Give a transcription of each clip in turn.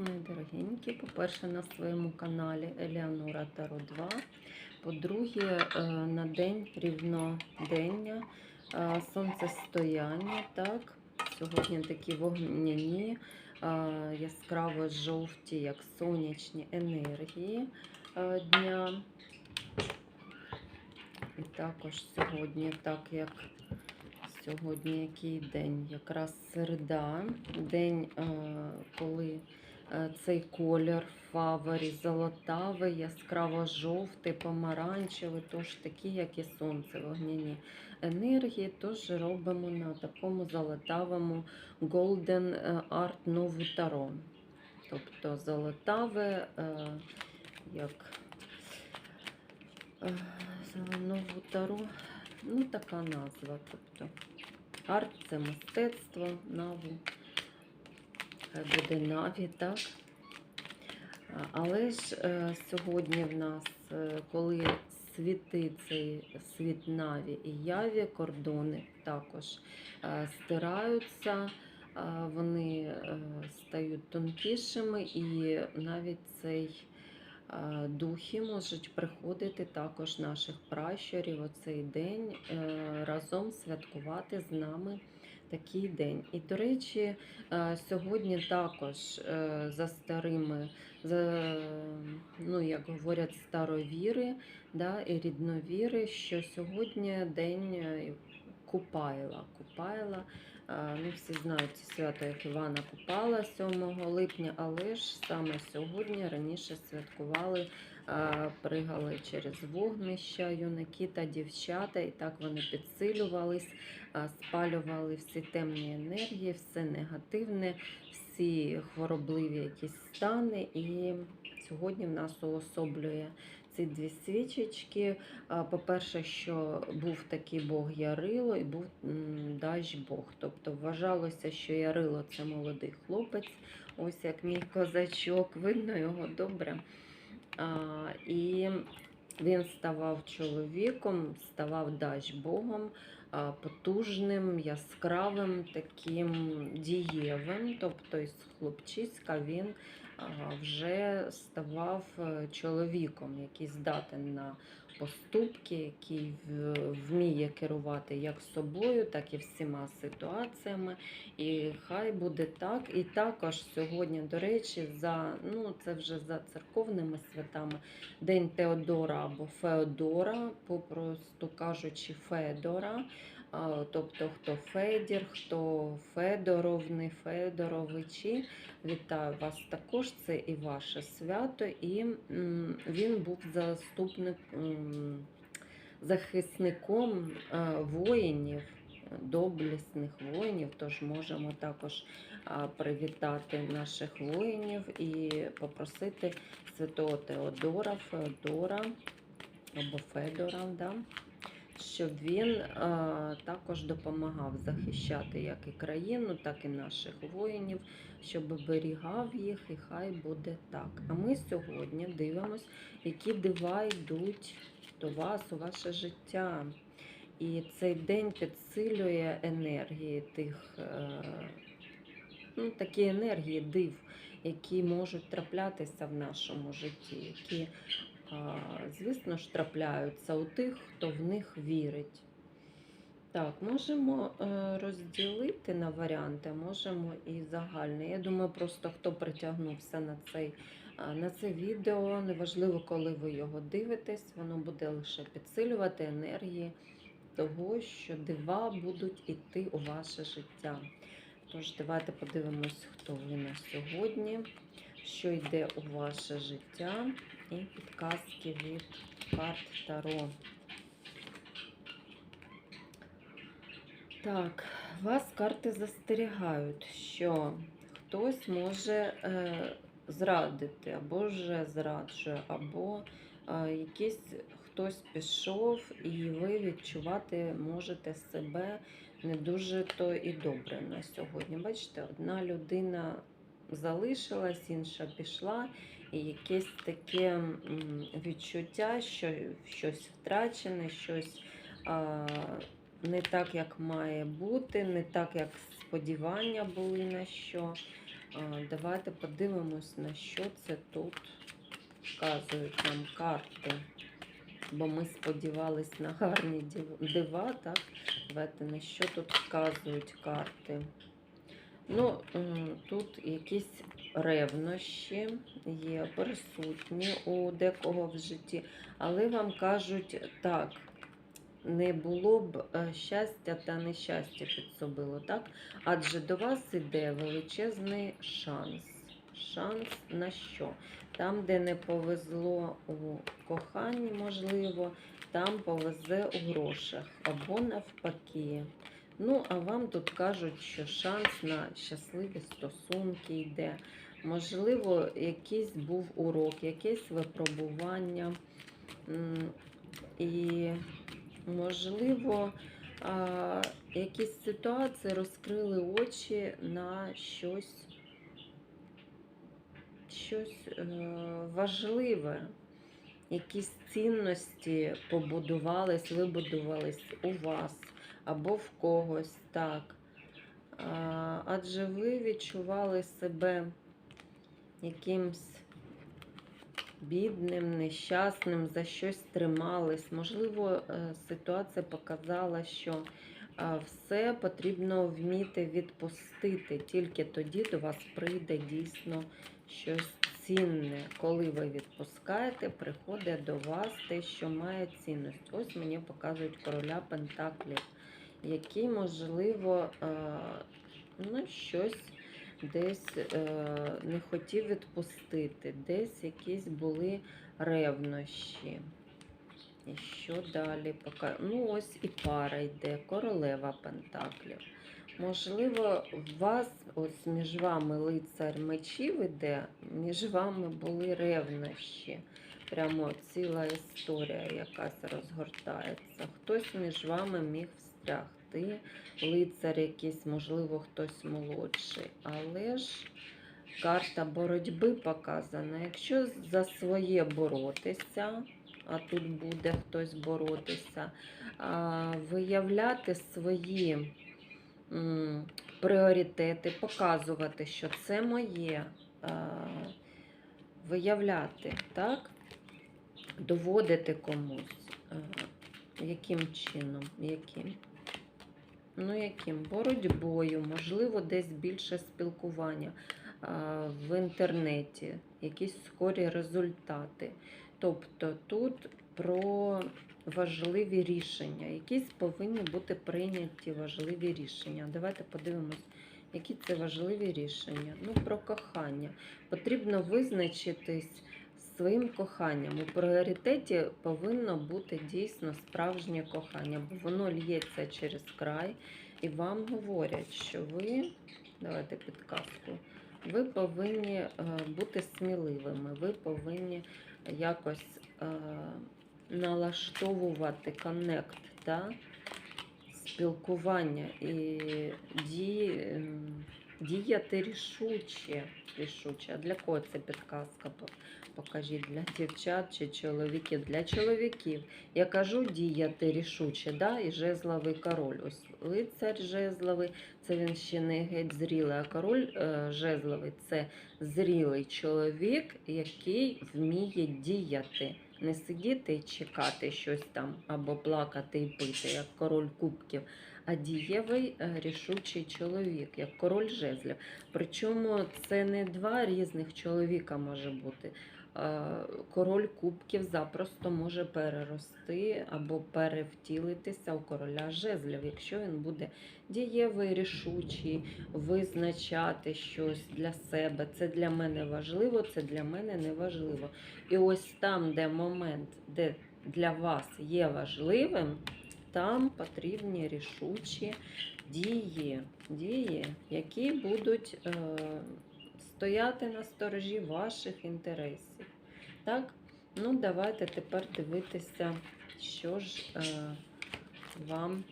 мої дорогенькі. По-перше, на своєму каналі Еліанора Таро 2. По-друге, е, на день рівнодення, е, сонцестояння. Так? Сьогодні такі вогняні, е, яскраво жовті, як сонячні енергії дня. І також сьогодні, так як сьогодні який день? Якраз середа, день, коли цей колір фаворі золотавий, яскраво-жовтий, помаранчевий, тож такі, як і сонце, вогняні енергії, тож робимо на такому золотавому Golden Art Nouveau Tarot. Тобто золотаве, е, як е, Нову Таро, ну така назва. Тобто арт це мистецтво, наву. Хай буде наві? Але ж е, сьогодні в нас, е, коли світи цей світ Наві і Яві, кордони також е, стираються, е, вони е, стають тонкішими, і навіть цей е, духи можуть приходити також наших пращурів у цей день е, разом святкувати з нами такий день. І, до речі, е, сьогодні також е, за старими, за, ну, як говорять, старовіри да, і рідновіри, що сьогодні день е, Купайла. Купайла. Ну, всі знають свято, як Івана Купала 7 липня, але ж саме сьогодні раніше святкували, пригали через вогнища юнаки та дівчата, і так вони підсилювались, е, спалювали всі темні енергії, все негативне, всі хворобливі якісь стани. І сьогодні в нас уособлює ці дві свічечки. По-перше, що був такий Бог Ярило і був м, Бог. Тобто вважалося, що Ярило це молодий хлопець, ось як мій козачок, видно його добре. І він ставав чоловіком, ставав Дач Богом, потужним, яскравим, таким дієвим. Тобто хлопчиська він вже ставав е, чоловіком, який здатен на поступки, який вміє керувати як собою, так і всіма ситуаціями. І хай буде так. І також сьогодні, до речі, за ну це вже за церковними святами, День Теодора або Феодора, попросту кажучи, Федора. Тобто, хто Федір, хто Федоровни, Федоровичі. Вітаю вас також. Це і ваше свято. І він був заступник, захисником е, воїнів, доблесних воїнів. Тож можемо також привітати наших воїнів і попросити святого Теодора, Феодора або Федора. Да? Щоб він е, також допомагав захищати як і країну, так і наших воїнів, щоб оберігав їх, і хай буде так. А ми сьогодні дивимось, які дива йдуть до вас у ваше життя. І цей день підсилює енергії тих, е, ну, такі енергії див, які можуть траплятися в нашому житті, які а, звісно ж, трапляються у тих, хто в них вірить. Так, можемо е, розділити на варіанти, можемо і загальне. Я думаю, просто хто притягнувся на цей, на це відео, неважливо, коли ви його дивитесь, воно буде лише підсилювати енергії того, що дива будуть йти у ваше життя. Тож, давайте подивимось, хто ви на сьогодні, що йде у ваше життя і підказки від карт Таро. Так, вас карти застерігають, що хтось може е, зрадити, або вже зраджує, або е, якийсь хтось пішов, і ви відчувати можете себе не дуже то і добре на сьогодні. Бачите, одна людина залишилась, інша пішла, якесь таке відчуття, що щось втрачене, щось а, не так, як має бути, не так, як сподівання були на що. А, Давайте подивимось, на що це тут вказують нам карти. Бо ми сподівались на гарні дива, так? Давайте на що тут вказують карти. Ну, тут якісь ревнощі є присутні у декого в житті, але вам кажуть так, не було б е, щастя та нещастя підсобило, так? Адже до вас іде величезний шанс. Шанс на що? Там, де не повезло у коханні, можливо, там повезе у грошах або навпаки. Ну, а вам тут кажуть, що шанс на щасливі стосунки йде. Можливо, якийсь був урок, якесь випробування. І, можливо, якісь ситуації розкрили очі на щось, щось е, важливе. Якісь цінності побудувались, вибудувались у вас або в когось так. Адже ви відчували себе якимсь бідним, нещасним, за щось тримались. Можливо, е, ситуація показала, що все потрібно вміти відпустити. Тільки тоді до вас прийде дійсно щось цінне. Коли ви відпускаєте, приходить до вас те, що має цінність. Ось мені показують короля Пентаклів, який, можливо, е, ну, щось десь е, не хотів відпустити, десь якісь були ревнощі. І що далі? Ну, ось і пара йде, королева Пентаклів. Можливо, вас, ось між вами лицар мечів іде, між вами були ревнощі. Прямо ціла історія якась розгортається. Хтось між вами міг встрягти, лицар якийсь, можливо, хтось молодший. Але ж карта боротьби показана. Якщо за своє боротися, а тут буде хтось боротися, виявляти свої пріоритети, показувати, що це моє, виявляти, так? Доводити комусь. Яким чином? Яким? Ну, яким? Боротьбою, можливо, десь більше спілкування в інтернеті, якісь скорі результати. Тобто тут про важливі рішення, якісь повинні бути прийняті важливі рішення. Давайте подивимось, які це важливі рішення. Ну, про кохання. Потрібно визначитись своїм коханням. У пріоритеті повинно бути дійсно справжнє кохання, бо воно л'ється через край, і вам говорять, що ви, давайте підказку, ви повинні е, бути сміливими, ви повинні якось е, налаштовувати коннект, та? спілкування і ді, ем, діяти рішуче. рішуче. А для кого це підказка? Покажіть для дівчат чи чоловіків. Для чоловіків. Я кажу діяти рішуче, да? і жезловий король. Ось лицар жезловий, це він ще не геть зрілий, а король е, жезловий це зрілий чоловік, який вміє діяти. Не сидіти і чекати щось там, або плакати і пити, як король кубків, а дієвий е, рішучий чоловік, як король жезлів. Причому це не два різних чоловіка може бути. Е, Король кубків запросто може перерости або перевтілитися у короля жезлів, якщо він буде дієвий, рішучий, визначати щось для себе. Це для мене важливо, це для мене не важливо. І ось там, де момент, де для вас є важливим, там потрібні рішучі дії, дії, які будуть е, стояти на сторожі ваших інтересів. Так? Ну, давайте тепер дивитися, що ж е, вам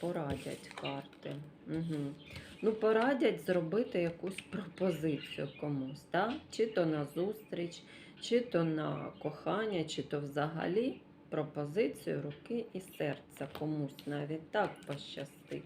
порадять карти. Угу. Ну, порадять зробити якусь пропозицію комусь, так? чи то на зустріч, чи то на кохання, чи то взагалі пропозицію руки і серця комусь навіть так пощастить.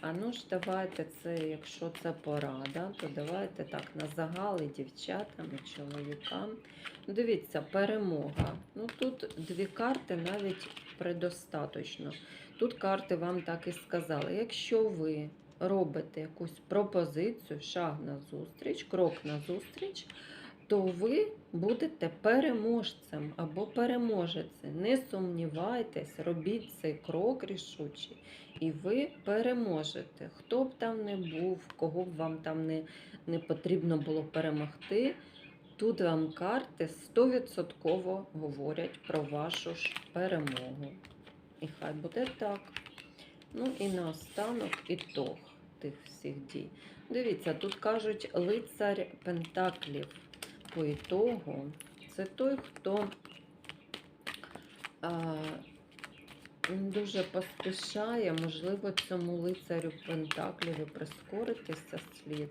А ну ж давайте це, якщо це порада, то давайте так на загали дівчатам і чоловікам. Ну, Дивіться, перемога. Ну тут дві карти навіть предостаточно. Тут карти вам так і сказали. Якщо ви робите якусь пропозицію, шаг на зустріч, крок на зустріч, то ви будете переможцем або переможеце. Не сумнівайтесь, робіть цей крок рішучий, і ви переможете. Хто б там не був, кого б вам там не, не потрібно було перемогти. Тут вам карти 100% говорять про вашу ж перемогу. І хай буде так. Ну і наостанок ітог тих всіх дій. Дивіться, тут кажуть лицар Пентаклів по ітогу. Це той, хто дуже поспішає, можливо, цьому лицарю Пентаклів і прискоритися слід,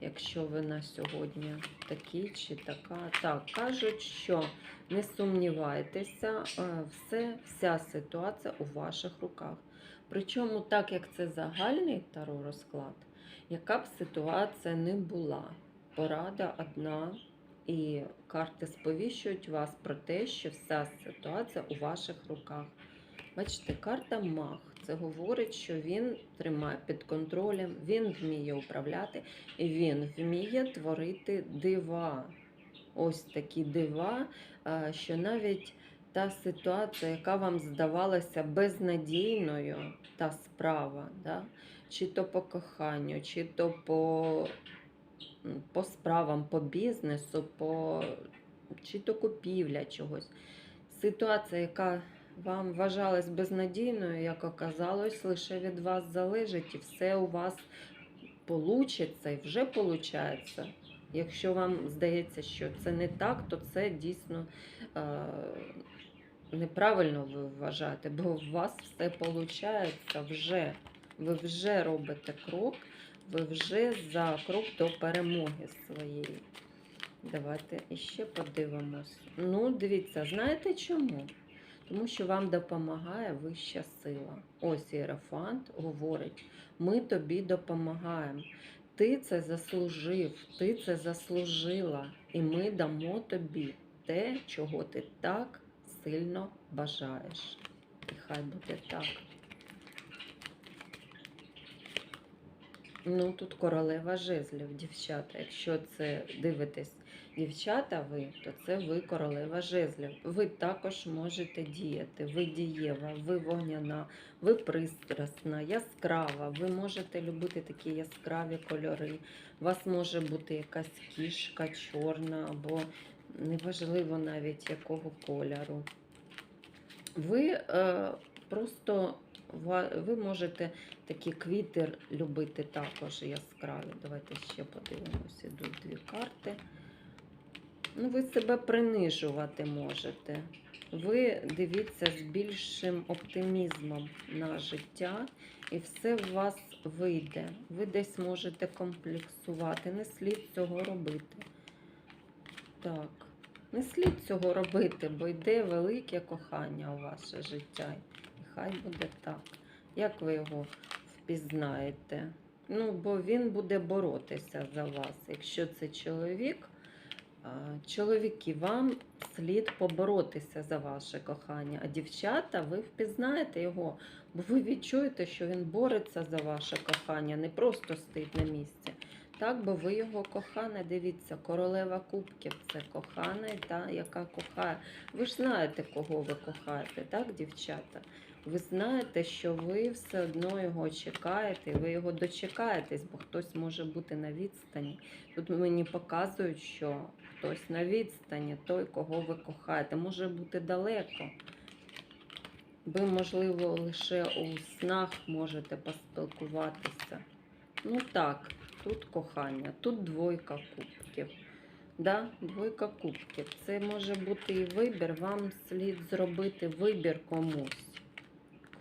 якщо ви на сьогодні такі чи така. Так, кажуть, що не сумнівайтеся, е, все, вся ситуація у ваших руках. Причому, так як це загальний таро розклад, яка б ситуація не була, порада одна, і карти сповіщують вас про те, що вся ситуація у ваших руках. Бачите, карта маг. Це говорить, що він тримає під контролем, він вміє управляти, і він вміє творити дива. Ось такі дива, що навіть та ситуація, яка вам здавалася безнадійною, та справа, да? чи то по коханню, чи то по, по справам, по бізнесу, по, чи то купівля чогось. Ситуація, яка вам вважалась безнадійною, як оказалось, лише від вас залежить, і все у вас получиться і вже получається. Якщо вам здається, що це не так, то це дійсно е, неправильно ви вважаєте, бо у вас все виходить вже. Ви вже робите крок, ви вже за крок до перемоги своєї. Давайте іще подивимось. Ну, дивіться, знаєте чому? Тому що вам допомагає вища сила. Ось Єрофант говорить: ми тобі допомагаємо. Ти це заслужив, ти це заслужила, і ми дамо тобі те, чого ти так сильно бажаєш. І хай буде так. Ну, тут королева жезлів, дівчата. Якщо це дивитесь, дівчата, ви, то це ви королева жезлів. Ви також можете діяти. Ви дієва, ви вогняна, ви пристрасна, яскрава. Ви можете любити такі яскраві кольори. У вас може бути якась кішка чорна або неважливо навіть якого кольору. Ви е, просто ви можете такі квіти любити також яскраві. Давайте ще подивимося. Ідуть дві карти. Ну, ви себе принижувати можете. Ви дивіться з більшим оптимізмом на життя, і все в вас вийде. Ви десь можете комплексувати. Не слід цього робити. Так, не слід цього робити, бо йде велике кохання у ваше життя. Хай буде так. Як ви його впізнаєте? Ну, бо він буде боротися за вас. Якщо це чоловік, чоловіки, вам слід поборотися за ваше кохання. А дівчата, ви впізнаєте його, бо ви відчуєте, що він бореться за ваше кохання, не просто стоїть на місці. Так, бо ви його кохана, дивіться, королева кубків це кохана, та, яка кохає. Ви ж знаєте, кого ви кохаєте, так, дівчата? Ви знаєте, що ви все одно його чекаєте, ви його дочекаєтесь, бо хтось може бути на відстані. Тут мені показують, що хтось на відстані, той, кого ви кохаєте, може бути далеко. Ви, можливо, лише у снах можете поспілкуватися. Ну так, тут кохання, тут двойка кубків. Да, двойка кубків. Це може бути і вибір. Вам слід зробити вибір комусь.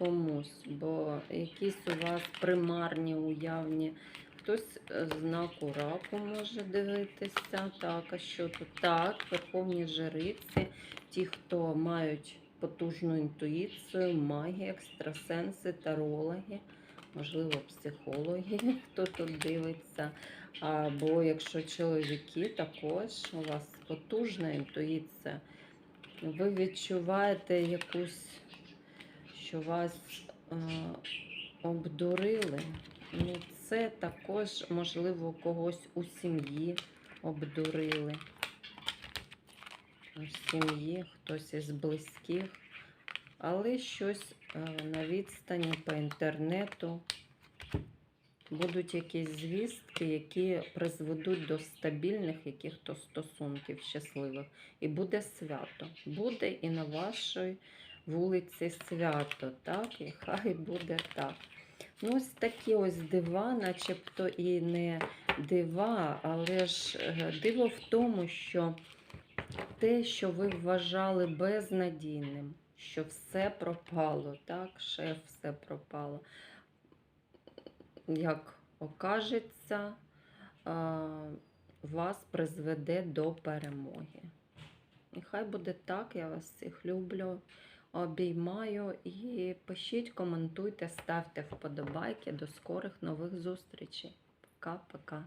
Комусь, бо якісь у вас примарні, уявні. Хтось з знаку раку може дивитися. Так, а що тут? Так, верховні жриці, ті, хто мають потужну інтуїцію, магія, екстрасенси, тарологи, можливо, психологи, хто тут дивиться. Або якщо чоловіки, також у вас потужна інтуїція. Ви відчуваєте якусь, що вас е, обдурили. Ну, це також, можливо, когось у сім'ї обдурили. У сім'ї, хтось із близьких, але щось е, на відстані по інтернету. Будуть якісь звістки, які призведуть до стабільних яких-то стосунків щасливих. І буде свято. Буде і на вашій вулиці свято, так? І хай буде так. Ну, ось такі ось дива, начебто і не дива, але ж е, диво в тому, що те, що ви вважали безнадійним, що все пропало, так, шеф, все пропало. Як окажеться, вас призведе до перемоги. І хай буде так, я вас всіх люблю, обіймаю і пишіть, коментуйте, ставте вподобайки. До скорих нових зустрічей. Пока-пока.